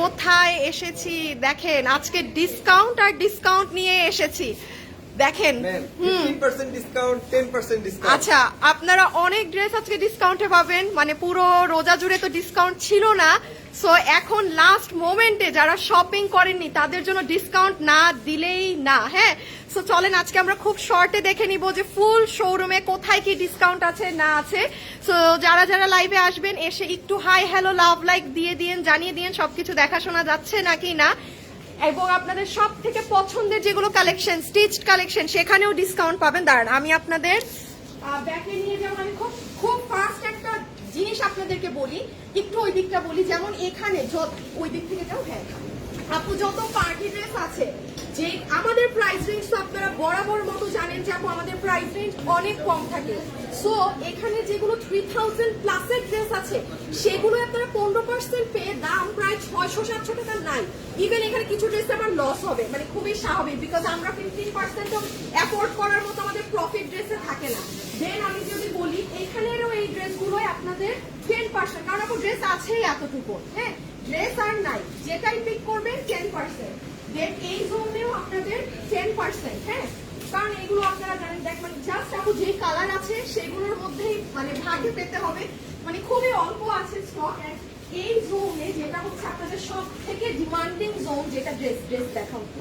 কোথায় এসেছি? দেখেন আজকে ডিসকাউন্ট আর ডিসকাউন্ট নিয়ে এসেছি। দেখেন আচ্ছা আপনারা অনেক ড্রেস আজকে ডিসকাউন্টে পাবেন মানে পুরো রোজা জুড়ে তো ডিসকাউন্ট ছিল না। সো এখন লাস্ট মোমেন্টে যারা শপিং করেননি তাদের জন্য ডিসকাউন্ট না দিলেই না হ্যাঁ? সো চলেন আজকে আমরা খুব শর্টে দেখে নিব যে ফুল শোরুমে কোথায় কি ডিসকাউন্ট আছে না আছে। সো যারা যারা লাইভে আসবেন এসে একটু হাই হ্যালো লাভ লাইক দিয়ে দিন জানিয়ে দিন সবকিছু দেখাশোনা যাচ্ছে নাকি না। এবং আপনাদের সব থেকে পছন্দের যেগুলো কালেকশন স্টিচড কালেকশন সেখানেও ডিসকাউন্ট পাবেন। দাঁড়ান, আমি আপনাদের ব্যাকে নিয়ে যেমন আমি খুব খুব ফাস্ট একটা জিনিস আপনাদেরকে বলি। একটু ওই দিকটা বলি, যেমন এখানে যত, ওই দিক থেকে যাও হ্যাঁ। আপু, যত পার্টি ড্রেস আছে যে আমাদের প্রাইস রেঞ্জ তো আপনারা বরাবর মতো জানেন যে আপু, আমাদের প্রাইস রেঞ্জ অনেক কম থাকে। সো এখানে যেগুলো থ্রি থাউজেন্ড প্লাসের ড্রেস আছে সেগুলো আপনারা পনেরো পার্সেন্ট পেয়ে দাম প্রায় ছয়শো সাতশো টাকা নাই। ইভেন এখানে কিছু ড্রেস আমার লস হবে মানে খুবই স্বাভাবিক বিকজ আমরা ফিফটিন পার্সেন্টও অ্যাফোর্ড করার মতো আমাদের প্রফিট ড্রেসে থাকে না। দেন আমি যদি বলি, এখানেরও এই ড্রেসগুলোই আপনাদের টেন পার্সেন্ট কারণ আপনার ড্রেস আছেই এতটুকু হ্যাঁ? ড্রেস আর নাই, যেটাই পিক করবেন টেন পার্সেন্ট দেন এই আপনাদের টেন পার্সেন্ট হ্যাঁ? কারণ এগুলো আপনারা জানেন দেখ মানে জাস্ট আপু যে কালার আছে সেগুলোর মধ্যেই মানে ভাগে পেতে হবে। মানে খুবই অল্প আছে স্টক এই জোনে যেটা হচ্ছে আপনাদের সব থেকে ডিমান্ডিং জোন যেটা ড্রেস ড্রেস দেখাও তো।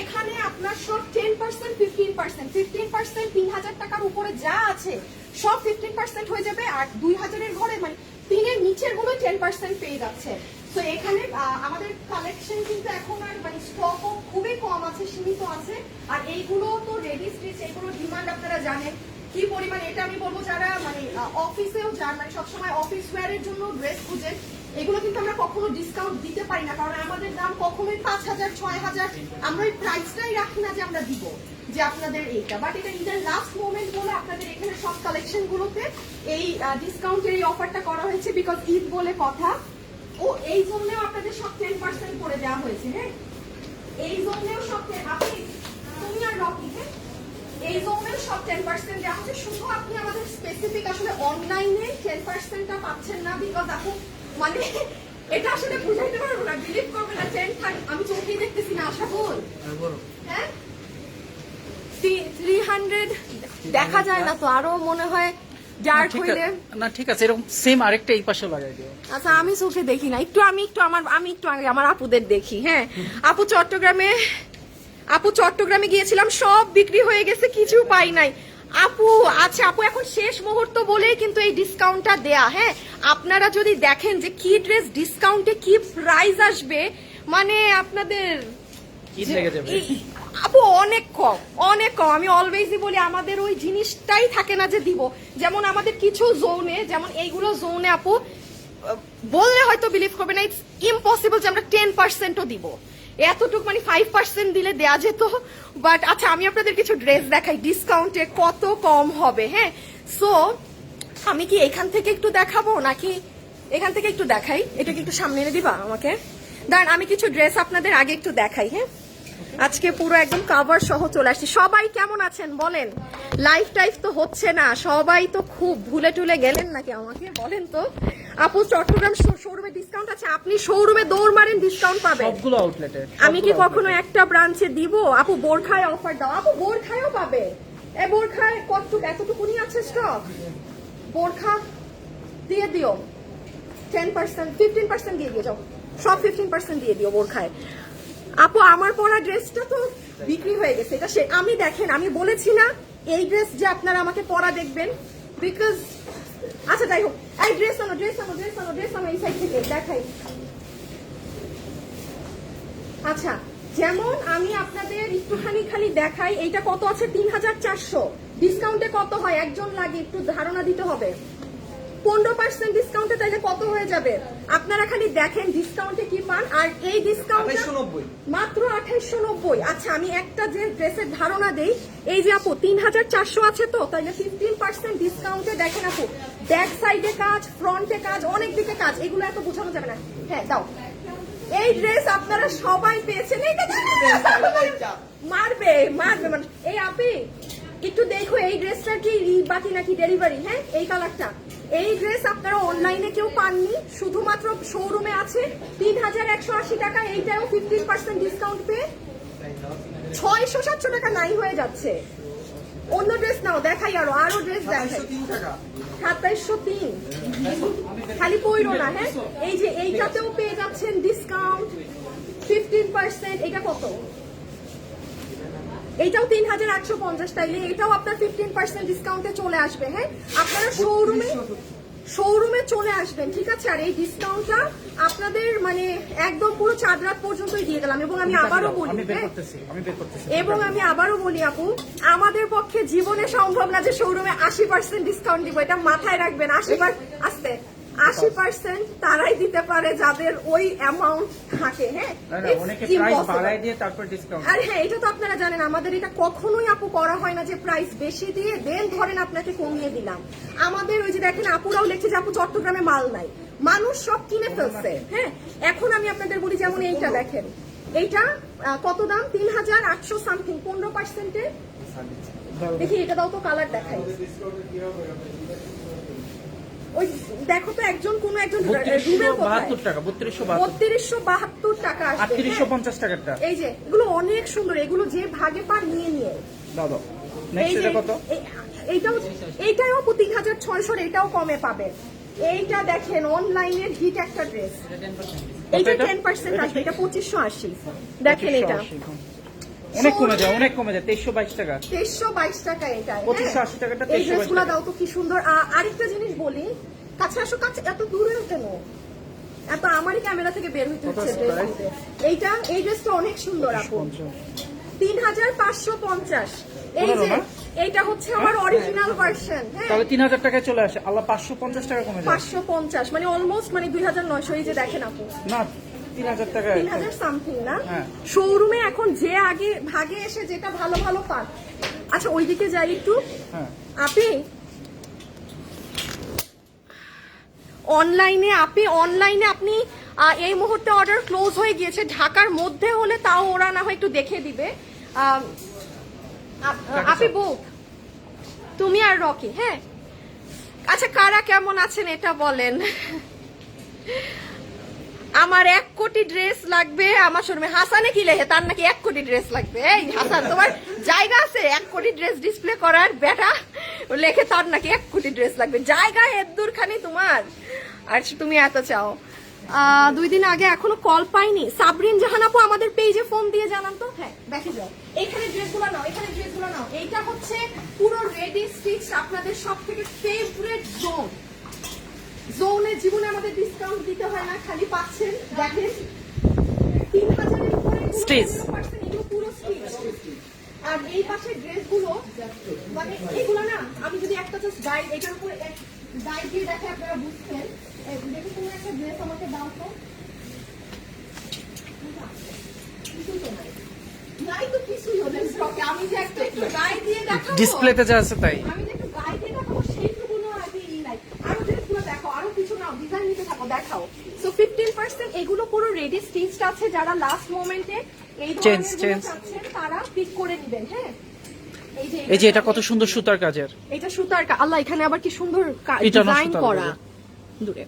এখানে আপনার সব ten percent fifteen percent fifteen percent তিন হাজার টাকার উপরে যা আছে সব ফিফটিন পার্সেন্ট হয়ে যাবে আর দুই হাজারের ঘরে মানে তিনের নিচেরগুলো টেন পার্সেন্ট পেয়ে যাচ্ছে। তো এখানে আমাদের কালেকশন কিন্তু এখন আর মানে স্টকও খুবই কম আছে, সীমিত আছে। আর এইগুলো তো রেডি স্টিচ এগুলো ডিমান্ড আপনারা জানেন। কি পরিমাণ, এটা আমি বলব যারা মানে অফিসেও যান মানে সবসময় অফিস ওয়ারের জন্য ড্রেস খুঁজেন, এগুলো কিন্তু আমরা কখনো ডিসকাউন্ট দিতে পারি না, কারণ আমাদের দাম কখনোই পাঁচ হাজার, ছয় হাজার, আমরা ওই প্রাইসটাই রাখি না যে আমরা দিব, যে আপনাদের এইটা। বাট এটা ঈদের লাস্ট মোমেন্ট বলে আপনাদের এখানে সব কালেকশন গুলোতে এই ডিসকাউন্টের এই অফারটা করা হয়েছে বিকজ ঈদ বলে কথা। ও এই জন্যও আপনাদের সব টেন পার্সেন্ট করে দেওয়া হয়েছে হ্যাঁ? এই জন্যও সব 10 আপনি তুমি আর রকি হ্যাঁ? এই জোনের সব টেন পার্সেন্ট দেওয়া হচ্ছে শুধু আপনি আমাদের স্পেসিফিক আসলে অনলাইনে টেন পার্সেন্টটা পাচ্ছেন না বিকজ আপু মানে এটা আসলে বুঝাইতে পারব না বিলিভ করবে না টেন থাক আমি চোখেই দেখতেছি না আশা বল। হ্যাঁ? থ্রি হান্ড্রেড দেখা যায় না তো আরও মনে হয় ডার্ক হইলে? না ঠিক আছে এরকম সেম আরেকটা এই পাশে লাগাই দিও। আচ্ছা আমি চোখে দেখি না। একটু আমি একটু আমার আমি একটু আগে আমার আপুদের দেখি হ্যাঁ? আপু চট্টগ্রামে আপু চট্টগ্রামে গিয়েছিলাম সব বিক্রি হয়ে গেছে কিছু পাই নাই। আপু আচ্ছা আপু এখন শেষ মুহূর্ত বলে কিন্তু এই ডিসকাউন্টটা দেয়া হ্যাঁ? আপনারা যদি দেখেন যে কি ড্রেস ডিসকাউন্টে কি প্রাইস আসবে মানে আপনাদের আপু, অনেক কম অনেক কম। আমি অলওয়েজই বলি, আমাদের ওই জিনিসটাই থাকে না যে দিব। যেমন আমাদের কিছু জোনে যেমন এইগুলো জোনে আপু, বললে হয়তো বিলিভ না ইটস যে আমরা টেন পার্সেন্টও মানে ফাইভ পার্সেন্ট দিলে যেত। বাট আচ্ছা আমি আপনাদের কিছু ড্রেস দেখাই। ডিসকাউন্টে কত কম হবে হ্যাঁ? সো আমি কি এখান থেকে একটু দেখাবো, নাকি এখান থেকে একটু দেখাই? এটা কি একটু সামনে এনে দিবা আমাকে? দাঁড়ান, আমি কিছু ড্রেস আপনাদের আগে একটু দেখাই হ্যাঁ? আজকে পুরো একদম কাভার সহ চলে আসছি। সবাই কেমন আছেন? বলেন। লাইফ টাইফ তো হচ্ছে না। সবাই তো খুব ভুলে টুলে গেলেন নাকি আমাকে? বলেন তো। আপু চট্টগ্রাম শোরুমে ডিসকাউন্ট আছে? আপনি শোরুমে দৌড় মারেন ডিসকাউন্ট পাবেন। সবগুলো আউটলেটে আমি কি কখনো একটা ব্রাঞ্চে দিব? আপু বোরখায় অফার দাও। আপু বোরখায়ও পাবে। এ বোরখায় কতটুকু এতটুকুনি আছে স্টক বোরখা দিয়ে দিও। টেন পার্সেন্ট ফিফটিন পার্সেন্ট দিয়ে দিয়ে যাও। সব ফিফটিন পার্সেন্ট দিয়ে দিও বোরখায়। আপু, আমার পরা ড্রেসটা তো বিক্রি হয়ে গেছে। এটা সে আমি দেখেন, আমি বলেছি না, এই ড্রেস যে আপনারা আমাকে পরা দেখবেন বিকজ আচ্ছা যাই হোক। এই ড্রেস আনো ড্রেস আনো ড্রেস আনো ড্রেস আনো এই সাইড থেকে, দেখাই। আচ্ছা যেমন আমি আপনাদের একটুখানি খালি দেখাই, এইটা কত আছে? তিন হাজার চারশো। ডিসকাউন্টে কত হয়? একজন লাগে, একটু ধারণা দিতে হবে। পনেরো পার্সেন্ট ডিসকাউন্টে তাইলে কত হয়ে যাবে? আপনারা খালি দেখেন ডিসকাউন্টে কি পান আর এই ডিসকাউন্ট মাত্র আঠাইশশো নব্বই। আচ্ছা আমি একটা যে ড্রেসের ধারণা দেই এই যে আপু তিন হাজার চারশো আছে তো তাইলে ফিফটিন পার্সেন্ট ডিসকাউন্টে দেখেন আপু ব্যাক সাইডে কাজ ফ্রন্টে কাজ অনেক দিকে কাজ এগুলো এত বোঝানো যাবে না। হ্যাঁ দাও। এই ড্রেস আপনারা সবাই পেয়েছেন মারবে মারবে মানে এই আপি একটু দেখো এই ড্রেসটা কি বাকি নাকি ডেলিভারি হ্যাঁ এই কালারটা এই ড্রেস আপনারা অনলাইনে কেউ পাননি? শুধুমাত্র শোরুমে আছে। তিন হাজার একশো আশি টাকা, এইটাও ফিফটিন পার্সেন্ট ডিসকাউন্ট পেয়ে। ছয়শো সাতশো টাকা নাই হয়ে যাচ্ছে। অন্য ড্রেস নাও, দেখাই আরও আরও ড্রেস দেখাই। সাতাইশশো তিন। খালি পইরো না হ্যাঁ? এই যে এইটাতেও পেয়ে যাচ্ছেন ডিসকাউন্ট ফিফটিন পার্সেন্ট এটা কত? এইটাও তিন হাজার একশো পঞ্চাশ তাইলে এটাও আপনার ফিফটিন পার্সেন্ট ডিসকাউন্টে চলে আসবে হ্যাঁ? আপনারা শোরুমে শোরুমে চলে আসবেন ঠিক আছে? আর এই ডিসকাউন্টটা আপনাদের মানে একদম পুরো চার রাত পর্যন্তই দিয়ে গেলাম এবং আমি আবারও বলি হ্যাঁ? এবং আমি আবারও বলি আপু আমাদের পক্ষে জীবনে সম্ভব না যে শোরুমে আশি পার্সেন্ট ডিসকাউন্ট দিব এটা মাথায় রাখবেন আশি আস্তে। আশি পার্সেন্ট তারাই দিতে পারে যাদের ওই অ্যামাউন্ট থাকে হ্যাঁ? আর হ্যাঁ এটা তো আপনারা জানেন আমাদের এটা কখনোই আপু করা হয় না যে প্রাইস বেশি দিয়ে দেন ধরেন আপনাকে কমিয়ে দিলাম। আমাদের ওই যে দেখেন আপুরাও লিখছে যে আপু চট্টগ্রামে মাল নাই। মানুষ সব কিনে ফেলছে হ্যাঁ? এখন আমি আপনাদের বলি যেমন এইটা দেখেন। এইটা কত দাম? তিন হাজার আটশো সামথিং পনেরো পার্সেন্টের দেখি এটা দাও তো কালার দেখাই। ওই দেখো তো একজন কোন একজন বত্রিশশো বাহাত্তর টাকা বত্রিশশো বাহাত্তর। টাকা আটত্রিশশো হ্যাঁ। পঞ্চাশ টাকারটা এই যে এগুলো অনেক সুন্দর এগুলো যে ভাগে পান নিয়ে নিয়ে। কত? এইটাও এইটাও তিন হাজার ছয়শোর এটাও কমে পাবেন এইটা দেখেন অনলাইনের হিট একটা ড্রেস এইটা টেন পার্সেন্ট এটা আসবে এটা পঁচিশশো আশি। দেখেন এটা। 2580 অনেক কমে যায় অনেক কমে যায় তেইশশো বাইশ টাকা। তেইশশো বাইশ টাকা এটা 2580 টাকাটা এই ড্রেসগুলো দাও তো কি সুন্দর। আরেকটা জিনিস বলি কাছে আসো কাছে এত দূরে কেন? এত আমারই ক্যামেরা থেকে বের হইতে হচ্ছে। এইটা এই ড্রেসটা অনেক সুন্দর আপু। তিন হাজার পাঁচশো পঞ্চাশ। এই যে এইটা হচ্ছে আমার অরিজিনাল ভার্সন হ্যাঁ। তাহলে তিন হাজার টাকায় চলে আসে। আল্লাহ পাঁচশো পঞ্চাশ টাকা কমে যায়। পাঁচশো পঞ্চাশ মানে অলমোস্ট মানে দুই হাজার নয়শো এই যে দেখেন আপু। না তিন হাজার তিন হাজার সামথিং না? হ্যাঁ। শোরুমে এখন যে আগে ভাগে এসে যেটা ভালো ভালো পান আচ্ছা ওইদিকে যাই একটু। হ্যাঁ। আপনি অনলাইনে আপনি অনলাইনে আপনি এই মুহূর্তে অর্ডার ক্লোজ হয়ে গিয়েছে। ঢাকার মধ্যে হলে তাও ওরা না হয় একটু দেখে দিবে। আপ- আপনি বুক তুমি আর রকি হ্যাঁ? আচ্ছা কারা কেমন আছেন এটা বলেন। আমার এক কোটি ড্রেস লাগবে, আমার শোরুমে হাসানে কি লেখে? তার নাকি এক কোটি ড্রেস লাগবে। এই হাসান, তোমার জায়গা আছে? এক কোটি ড্রেস ডিসপ্লে করার, বেটা? লেখে তার নাকি এক কোটি ড্রেস লাগবে। জায়গা এদ্দুর খানি তোমার। আর তুমি এত চাও। দুই দিন আগে এখনও কল পাইনি। সাবরিন জাহান আপু আমাদের পেজে ফোন দিয়ে জানান তো। হ্যাঁ দেখে যাও। এখানে ড্রেসগুলো নাও এখানে ড্রেস ড্রেসগুলো নাও। এইটা হচ্ছে পুরো রেডি স্টিচ আপনাদের সব থেকে ফেভারিট জোন জোনে জীবনে আমাদের ডিসকাউন্ট দিতে হয় না খালি পাচ্ছেন দেখেন। তিন হাজারের উপরে এগুলো Stitch. 100% এগুলো পুরো স্টিচ আর এই পাশে ড্রেসগুলো মানে এগুলো না আমি যদি একটা জাস্ট গাইড এটার উপরে গাইড দিয়ে দেখে আপনারা বুঝছেন। দেখে তুমি একটা ড্রেস আমাকে দাও তো। ডিসপ্লেতে যা আছে তাই। আমি যে একটু গায়ে দিয়ে দেখাবো সেইটুকুনো আগে ই নাই আরও ড্রেসগুলো দেখো আরও কিছু নাও ডিজাইন নিতে থাকো দেখাও সো ফিফটিন পার্সেন্ট এগুলো পুরো রেডি স্টিচড আছে যারা লাস্ট মোমেন্টে এই ধরনের তারা পিক করে নেবেন হ্যাঁ? এই যে এটা কত সুন্দর সুতার কাজের। এটা সুতার আল্লাহ এখানে আবার কি সুন্দর ডিজাইন করা। দূরে।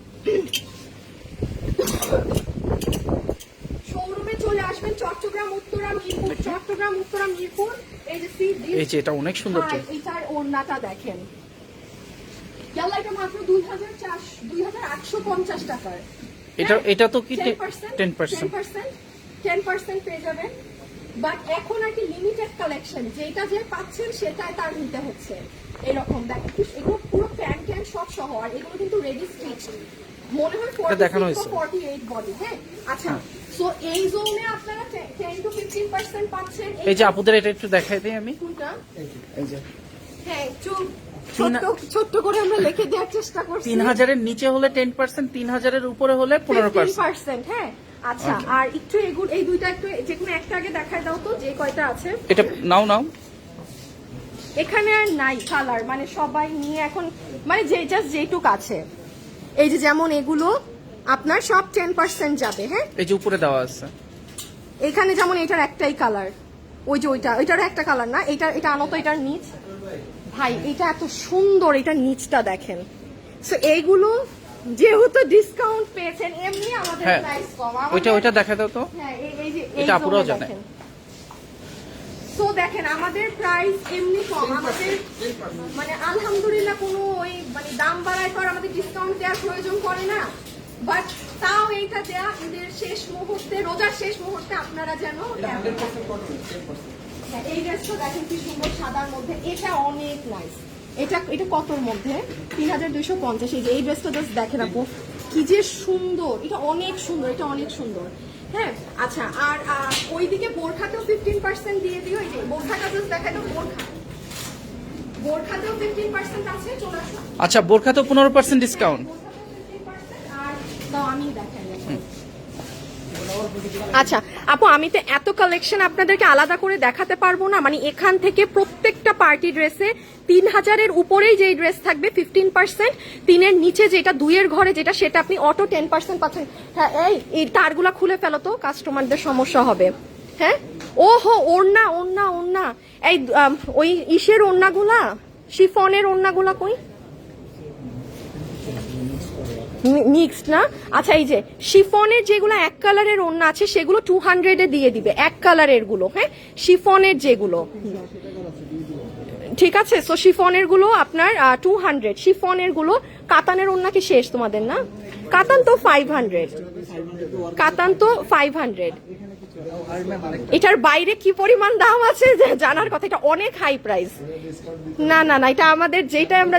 শোরুমে চলে আসবেন চট্টগ্রাম উত্তরা মিরপুর চট্টগ্রাম উত্তরা মিরপুর। এই যে এই যে এটা অনেক সুন্দর ভাই, এটার ওড়নাটা দেখেন। ইয়াল্লা এটা মাত্র দুই হাজার চারশো দুই হাজার আটশো পঞ্চাশ টাকার। এটা এটা তো কি ten ten percent percent ten percent পেয়ে যাবেন। বাট এখন আর কি লিমিটেড কালেকশন যেটা যে পাচ্ছেন সেটাই তার নিতে হচ্ছে। এরকম দেখেন এগুলো পুরো প্যান্ট ট্যান্ট সব সহ আর এগুলো কিন্তু রেডি স্টিচ মনে হয় এটা দেখানো হয়েছে। ফর্টি এইট বডি হ্যাঁ? আচ্ছা সো এই জোনে আপনারা টেন টু ফিফটিন পার্সেন্ট পাচ্ছেন। এই যে আপুদের এটা একটু দেখাই দিই আমি। কোনটা? এই যে হ্যাঁ একটু তিন- ছোট্ট করে আমরা লিখে দেওয়ার চেষ্টা করছি। তিন হাজারের নিচে হলে টেন পার্সেন্ট তিন হাজারের উপরে হলে পনেরো পার্সেন্ট হ্যাঁ। আচ্ছা আর একটু এগুলো এই দুইটা একটু যে কোনো একটা আগে দেখায় দাও তো যে কয়টা আছে। এটা নাও নাও। এখানে আর নাই কালার মানে সবাই নিয়ে এখন মানে যে জাস্ট যেটুক আছে। এই যে যেমন এগুলো আপনার সব টেন পার্সেন্ট যাবে হ্যাঁ? এই যে উপরে দেওয়া আছে। এখানে যেমন এটার একটাই কালার ওই যে ওইটা ওইটার একটা কালার না এটা এটা আনো তো এটার নিচ। ভাই এটা এত সুন্দর এটা নিচটা দেখেন। সো এইগুলো যেহেতু ডিসকাউন্ট পেয়েছেন এমনি আমাদের হ্যাঁ। প্রাইস কম। ওইটা ওইটা দেখা দাও তো। হ্যাঁ এই- যে এটা আপুরাও জানে। সো দেখেন আমাদের প্রাইস এমনি কম। আমাদের মানে আলহামদুলিল্লাহ কোনো ওই মানে দাম বাড়ায় আর আমাদের ডিসকাউন্ট দেওয়ার প্রয়োজন পড়ে না। বাট তাও এইটা দেয়া ঈদের শেষ মুহূর্তে রোজার শেষ মুহূর্তে আপনারা যেন হ্যাঁ, এই ড্রেসটা দেখেন কি সুন্দর সাদার মধ্যে। এটা অনেক নাইস এটা এটা কতর মধ্যে? তিন হাজার দুইশো পঞ্চাশ। এই যে এই ড্রেসটা জাস্ট দেখেন আপু। কি যে সুন্দর। এটা অনেক সুন্দর এটা অনেক সুন্দর। হ্যাঁ আচ্ছা আর ওইদিকে বোরখাতেও ফিফটিন পার্সেন্ট দিয়ে দিও। এই যে বোরখাটা জাস্ট দাও বোরখা। বোরখাতেও ফিফটিন পার্সেন্ট আছে চলে আসো। আচ্ছা বোরখা তো পনেরো পার্সেন্ট ডিসকাউন্ট আর আমি দেখাই। এখন। আচ্ছা আপু, আমি তো এত কালেকশন আপনাদেরকে আলাদা করে দেখাতে পারব না। মানে এখান থেকে প্রত্যেকটা পার্টি ড্রেসে তিন হাজারের উপরেই যেই ড্রেস থাকবে ফিফটিন পার্সেন্ট তিনের নিচে যেটা, দুইয়ের ঘরে যেটা, সেটা আপনি অটো টেন পার্সেন্ট পাচ্ছেন। হ্যাঁ এই তারগুলা খুলে ফেলো তো কাস্টমারদের সমস্যা হবে। হ্যাঁ? ও হো ওড়না ওড়না ওড়না। এই ওই ইসের ওড়নাগুলা, শিফনের ওড়নাগুলা কই? মিক্সড না? আচ্ছা এই যে, শিফনের যেগুলো এক কালারের ওড়না আছে, সেগুলো টু হান্ড্রেডে দিয়ে দিবে, এক কালারেরগুলো হ্যাঁ? শিফনের যেগুলো। ঠিক আছে? সো শিফনেরগুলো আপনার টু হান্ড্রেড শিফনেরগুলো কাতানের ওড়না কি শেষ তোমাদের, না? কাতান তো ফাইভ হান্ড্রেড কাতান তো ফাইভ হান্ড্রেড এটার বাইরে কি পরিমাণ দাম আছে? জানার কথা, এটা অনেক হাই প্রাইস না না না, এটা আমাদের যেটা আমরা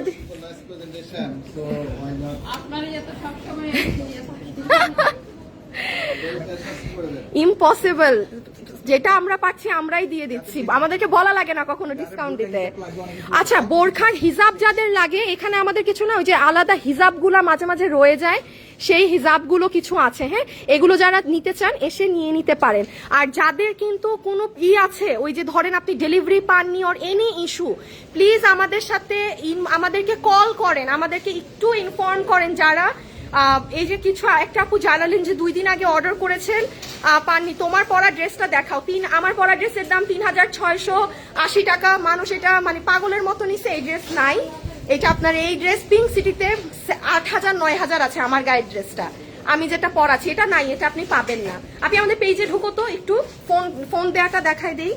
ইম্পসিবল। যেটা আমরা পাচ্ছি, আমরাই দিয়ে দিচ্ছি। আমাদেরকে বলা লাগে না কখনো ডিসকাউন্ট দিতে। আচ্ছা বোরখার হিজাব যাদের লাগে, এখানে আমাদের কিছু না, ওই যে আলাদা হিজাবগুলা মাঝে মাঝে রয়ে যায়, সেই হিজাবগুলো কিছু আছে হ্যাঁ? এগুলো যারা নিতে চান, এসে নিয়ে নিতে পারেন। আর যাদের কিন্তু কোনো ই আছে, ওই যে ধরেন আপনি ডেলিভারি পাননি অর এনি ইস্যু প্লিজ আমাদের সাথে আমাদেরকে কল করেন, আমাদেরকে একটু ইনফর্ম করেন যারা এই যে কিছু একটা আপু জানালেন যে দুই দিন আগে অর্ডার করেছেন। পাননি তোমার পরা ড্রেসটা দেখাও। তিন আমার পরা ড্রেসের দাম তিন হাজার ছয়শো আশি টাকা। মানুষ এটা মানে পাগলের মতো নিছে এই ড্রেস নাই। এটা আপনার এই ড্রেস পিঙ্ক সিটিতে আট হাজার নয় হাজার আছে আমার গায়ের ড্রেসটা আমি যেটা পরাছি এটা নাই এটা আপনি পাবেন না। আপনি আমাদের পেজে ঢুকো তো একটু ফোন ফোন দেয়াটা দেখাই দেই।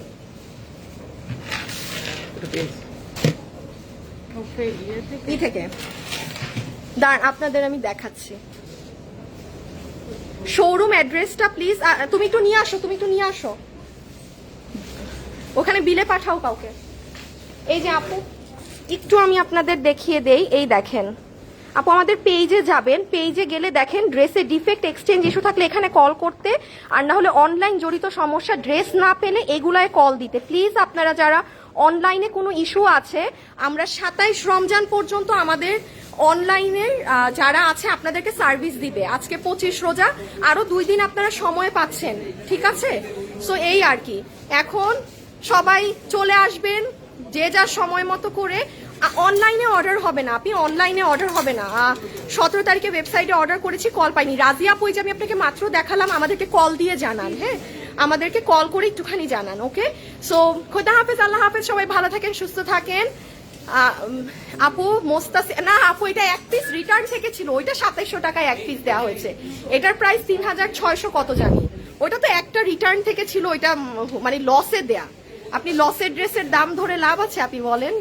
ই থেকে। দাঁড়ান আপনাদের আমি দেখাচ্ছি। শোরুম অ্যাড্রেসটা প্লিজ তুমি একটু নিয়ে আসো, তুমি একটু নিয়ে আসো। ওখানে বিলে পাঠাও কাউকে। এই যে আপু, একটু আমি আপনাদের দেখিয়ে দেই, এই দেখেন। আপু, আমাদের পেজে যাবেন পেজে গেলে দেখেন ড্রেসে ডিফেক্ট এক্সচেঞ্জ ইস্যু থাকলে এখানে কল করতে, আর না হলে অনলাইন জড়িত সমস্যা ড্রেস না পেলে এগুলায় কল দিতে। প্লিজ আপনারা যারা অনলাইনে কোনো ইস্যু আছে? আমরা সাতাইশ রমজান পর্যন্ত আমাদের অনলাইনের যারা আছে, আপনাদেরকে সার্ভিস দিবে। আজকে পঁচিশ রোজা, আরও দুই দিন আপনারা সময় পাচ্ছেন। ঠিক আছে? সো এই আর কি। এখন সবাই চলে আসবেন, যে যার সময় মতো করে। অনলাইনে অর্ডার হবে না, আপনি অনলাইনে অর্ডার হবে না। সতেরো তারিখে ওয়েবসাইটে অর্ডার করেছি কল পাইনি। রাজিয়া যে আমি আপনাকে মাত্র দেখালাম, আমাদেরকে কল দিয়ে জানান হ্যাঁ? আমাদেরকে কল করে একটুখানি জানান ওকে সো খোদা হাফেজ, আল্লাহ হাফেজ, সবাই ভালো থাকেন, সুস্থ থাকেন। আপু মোস্তাসি না, আপু, এটা এক পিস রিটার্ন থেকে ছিল, ওইটা সাতাইশশো টাকায় এক পিস দেওয়া হয়েছে। এটার প্রাইস তিন হাজার ছয়শো কত জানি। ওইটা তো একটা রিটার্ন থেকে ছিল, ওইটা মানে লসে দেয়া। আপনি লসের ড্রেসের দাম ধরে লাভ আছে, আপনি বলেন?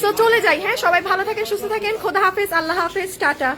সো চলে যাই হ্যাঁ? সবাই ভালো থাকেন, সুস্থ থাকেন। খোদা হাফেজ, আল্লাহ হাফেজ, টাটা।